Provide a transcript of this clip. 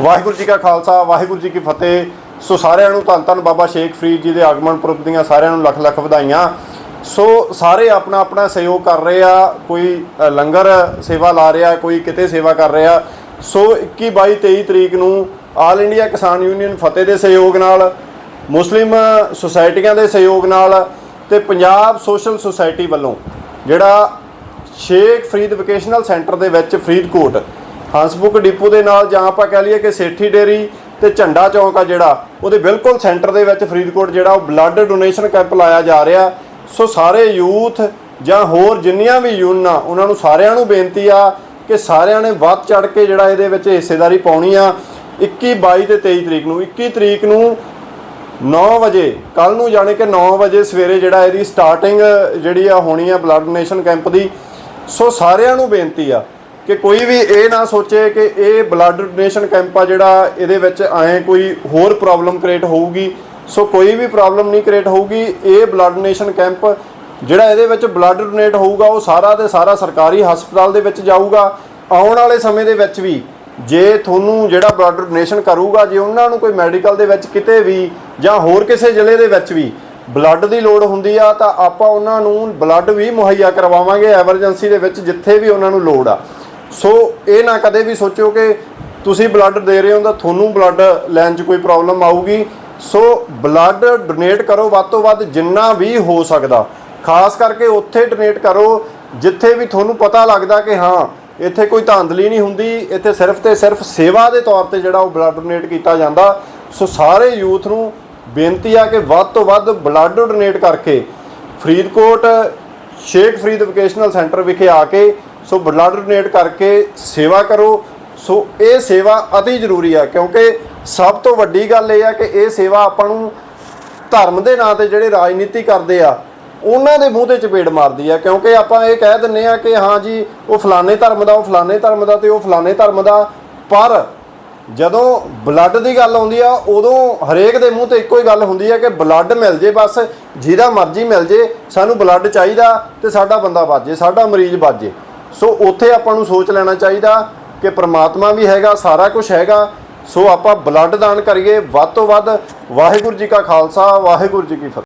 ਵਾਹਿਗੁਰੂ ਜੀ ਕਾ ਖਾਲਸਾ, ਵਾਹਿਗੁਰੂ ਜੀ ਕੀ ਫਤਿਹ। ਸੋ ਸਾਰਿਆਂ ਨੂੰ ਧੰਨ ਧੰਨ ਬਾਬਾ ਸ਼ੇਖ ਫਰੀਦ ਜੀ ਦੇ ਆਗਮਨ ਪੁਰਬ ਦੀਆਂ ਸਾਰਿਆਂ ਨੂੰ ਲੱਖ ਲੱਖ ਵਧਾਈਆਂ। ਸੋ ਸਾਰੇ ਆਪਣਾ ਆਪਣਾ ਸਹਿਯੋਗ ਕਰ ਰਹੇ ਆ, ਕੋਈ ਲੰਗਰ ਸੇਵਾ ਲਾ ਰਿਹਾ, ਕੋਈ ਕਿਤੇ ਸੇਵਾ ਕਰ ਰਿਹਾ। ਸੋ 21 22 23 ਤਰੀਕ ਨੂੰ ਆਲ ਇੰਡੀਆ ਕਿਸਾਨ ਯੂਨੀਅਨ ਫਤਿਹ ਦੇ ਸਹਿਯੋਗ ਨਾਲ, ਮੁਸਲਿਮ ਸੁਸਾਇਟੀਆਂ ਦੇ ਸਹਿਯੋਗ ਨਾਲ ਤੇ ਪੰਜਾਬ ਸੋਸ਼ਲ ਸੁਸਾਇਟੀ ਵੱਲੋਂ ਜਿਹੜਾ ਸ਼ੇਖ ਫਰੀਦ ਵੋਕੇਸ਼ਨਲ ਸੈਂਟਰ ਦੇ ਵਿੱਚ ਫਰੀਦਕੋਟ ਹੰਸਬੁੱਕ ਡਿਪੂ ਦੇ ਨਾਲ ਜਾਂ ਆਪਾਂ ਕਹਿ ਲਈਏ ਕਿ ਸੇਠੀ ਡੇਰੀ ਤੇ ਝੰਡਾ ਚੌਂਕ ਆ ਜਿਹੜਾ, ਉਹਦੇ ਬਿਲਕੁਲ ਸੈਂਟਰ ਦੇ ਵਿੱਚ ਫਰੀਦਕੋਟ ਜਿਹੜਾ ਉਹ ਬਲੱਡ ਡੋਨੇਸ਼ਨ ਕੈਂਪ ਲਾਇਆ ਜਾ ਰਿਹਾ। ਸੋ ਸਾਰੇ ਯੂਥ ਜਾਂ ਹੋਰ ਜਿੰਨੀਆਂ ਵੀ ਯੂਨੀਅਨਾਂ ਉਹਨਾਂ ਨੂੰ ਸਾਰਿਆਂ ਨੂੰ ਬੇਨਤੀ ਆ ਕਿ ਸਾਰਿਆਂ ਨੇ ਵੱਧ ਚੜ ਕੇ ਜਿਹੜਾ ਇਹਦੇ ਵਿੱਚ ਹਿੱਸੇਦਾਰੀ ਪਾਉਣੀ ਆ। 21 22 ਤੇ 23 ਤਰੀਕ ਨੂੰ 21 ਤਰੀਕ ਨੂੰ 9 ਵਜੇ ਕੱਲ ਨੂੰ ਜਾਣੇ ਕਿ 9 ਵਜੇ ਸਵੇਰੇ ਜਿਹੜਾ ਇਹਦੀ ਸਟਾਰਟਿੰਗ ਜਿਹੜੀ ਆ ਹੋਣੀ ਆ ਬਲੱਡ ਡੋਨੇਸ਼ਨ ਕੈਂਪ ਦੀ। ਸੋ ਸਾਰਿਆਂ ਨੂੰ ਬੇਨਤੀ ਆ ਕਿ ਕੋਈ ਵੀ ਇਹ ਨਾ ਸੋਚੇ ਕਿ ਇਹ ਬਲੱਡ ਡੋਨੇਸ਼ਨ ਕੈਂਪ ਆ ਜਿਹੜਾ ਇਹਦੇ ਵਿੱਚ ਆਏ ਕੋਈ ਹੋਰ ਪ੍ਰੋਬਲਮ ਕ੍ਰੀਏਟ ਹੋਊਗੀ। ਸੋ ਕੋਈ ਵੀ ਪ੍ਰੋਬਲਮ ਨਹੀਂ ਕ੍ਰੀਏਟ ਹੋਊਗੀ। ਇਹ ਬਲੱਡ ਡੋਨੇਸ਼ਨ ਕੈਂਪ ਜਿਹੜਾ ਇਹਦੇ ਵਿੱਚ ਬਲੱਡ ਡੋਨੇਟ ਹੋਊਗਾ, ਉਹ ਸਾਰਾ ਦੇ ਸਾਰਾ ਸਰਕਾਰੀ ਹਸਪਤਾਲ ਦੇ ਵਿੱਚ ਜਾਊਗਾ। ਆਉਣ ਵਾਲੇ ਸਮੇਂ ਦੇ ਵਿੱਚ ਵੀ ਜੇ ਤੁਹਾਨੂੰ ਜਿਹੜਾ ਬਲੱਡ ਡੋਨੇਸ਼ਨ ਕਰੂਗਾ, ਜੇ ਉਹਨਾਂ ਨੂੰ ਕੋਈ ਮੈਡੀਕਲ ਦੇ ਵਿੱਚ ਕਿਤੇ ਵੀ ਜਾਂ ਹੋਰ ਕਿਸੇ ਜ਼ਿਲ੍ਹੇ ਦੇ ਵਿੱਚ ਵੀ ਬਲੱਡ ਦੀ ਲੋੜ ਹੁੰਦੀ ਆ, ਤਾਂ ਆਪਾਂ ਉਹਨਾਂ ਨੂੰ ਬਲੱਡ ਵੀ ਮੁਹੱਈਆ ਕਰਵਾਵਾਂਗੇ ਐਮਰਜੈਂਸੀ ਦੇ ਵਿੱਚ ਜਿੱਥੇ ਵੀ ਉਹਨਾਂ ਨੂੰ ਲੋੜ ਆ। ਸੋ ਇਹ ਨਾ ਕਦੇ ਵੀ ਸੋਚਿਓ ਕਿ ਤੁਸੀਂ ਬਲੱਡ ਦੇ ਰਹੇ ਹੋ ਤਾਂ ਤੁਹਾਨੂੰ ਬਲੱਡ ਲੈਣ 'ਚ ਕੋਈ ਪ੍ਰੋਬਲਮ ਆਊਗੀ। ਸੋ ਬਲੱਡ ਡੋਨੇਟ ਕਰੋ, ਵੱਧ ਤੋਂ ਵੱਧ ਜਿੰਨਾ ਵੀ ਹੋ ਸਕਦਾ। ਖਾਸ ਕਰਕੇ ਉੱਥੇ ਡੋਨੇਟ ਕਰੋ, ਜਿੱਥੇ ਵੀ ਤੁਹਾਨੂੰ ਪਤਾ ਲੱਗਦਾ ਕਿ ਹਾਂ, ਇੱਥੇ ਕੋਈ ਧਾਂਦਲੀ ਨਹੀਂ ਹੁੰਦੀ, ਇੱਥੇ ਸਿਰਫ ਤੇ ਸਿਰਫ ਸੇਵਾ ਦੇ ਤੌਰ ਤੇ ਜਿਹੜਾ ਉਹ ਬਲੱਡ ਡੋਨੇਟ ਕੀਤਾ ਜਾਂਦਾ। ਸੋ ਸਾਰੇ ਯੂਥ ਨੂੰ ਬੇਨਤੀ ਆ ਕਿ ਵੱਧ ਤੋਂ ਵੱਧ ਬਲੱਡ ਡੋਨੇਟ ਕਰਕੇ ਫਰੀਦਕੋਟ, ਸ਼ੇਖ ਫਰੀਦ ਵੋਕੇਸ਼ਨਲ ਸੈਂਟਰ ਵਿਖੇ ਆ ਕੇ ਸੋ ਬਲੱਡ ਡੋਨੇਟ ਕਰਕੇ ਸੇਵਾ ਕਰੋ। ਸੋ ਇਹ ਸੇਵਾ ਅਤੀ ਜ਼ਰੂਰੀ ਆ, ਕਿਉਂਕਿ ਸਭ ਤੋਂ ਵੱਡੀ ਗੱਲ ਇਹ ਆ ਕਿ ਇਹ ਸੇਵਾ ਆਪਾਂ ਨੂੰ ਧਰਮ ਦੇ ਨਾਂ ਤੇ ਜਿਹੜੇ ਰਾਜਨੀਤੀ ਕਰਦੇ ਆ, ਉਹਨਾਂ ਦੇ ਮੂੰਹ ਤੇ ਚਪੇੜ ਮਾਰਦੀ ਆ। ਕਿਉਂਕਿ ਆਪਾਂ ਇਹ ਕਹਿ ਦਿੰਨੇ ਆ ਕਿ ਹਾਂ ਜੀ, ਉਹ ਫਲਾਣੇ ਧਰਮ ਦਾ, ਉਹ ਫਲਾਣੇ ਧਰਮ ਦਾ ਤੇ ਉਹ ਫਲਾਣੇ ਧਰਮ ਦਾ। ਪਰ ਜਦੋਂ ਬਲੱਡ ਦੀ ਗੱਲ ਆਉਂਦੀ ਆ, ਉਦੋਂ ਹਰੇਕ ਦੇ ਮੂੰਹ ਤੇ ਇੱਕੋ ਹੀ ਗੱਲ ਹੁੰਦੀ ਆ ਕਿ ਬਲੱਡ ਮਿਲ ਜੇ ਬਸ, ਜਿਹਦਾ ਮਰਜ਼ੀ ਮਿਲ ਜੇ, ਸਾਨੂੰ ਬਲੱਡ ਚਾਹੀਦਾ ਤੇ ਸਾਡਾ ਬੰਦਾ ਬਚ ਜੇ, ਸਾਡਾ ਮਰੀਜ਼ ਬਚ ਜੇ। ਸੋ ਉੱਥੇ ਆਪਾਂ ਨੂੰ ਸੋਚ ਲੈਣਾ ਚਾਹੀਦਾ ਕਿ ਪ੍ਰਮਾਤਮਾ ਵੀ ਹੈਗਾ, ਸਾਰਾ ਕੁਝ ਹੈਗਾ। ਸੋ ਆਪਾਂ ਬਲੱਡ ਦਾਨ ਕਰੀਏ, ਵੱਧ ਤੋਂ ਵੱਧ ਵਾਹਿਗੁਰੂ ਜੀ ਕਾ ਖਾਲਸਾ, ਵਾਹਿਗੁਰੂ ਜੀ ਕੀ ਫਤਿਹ।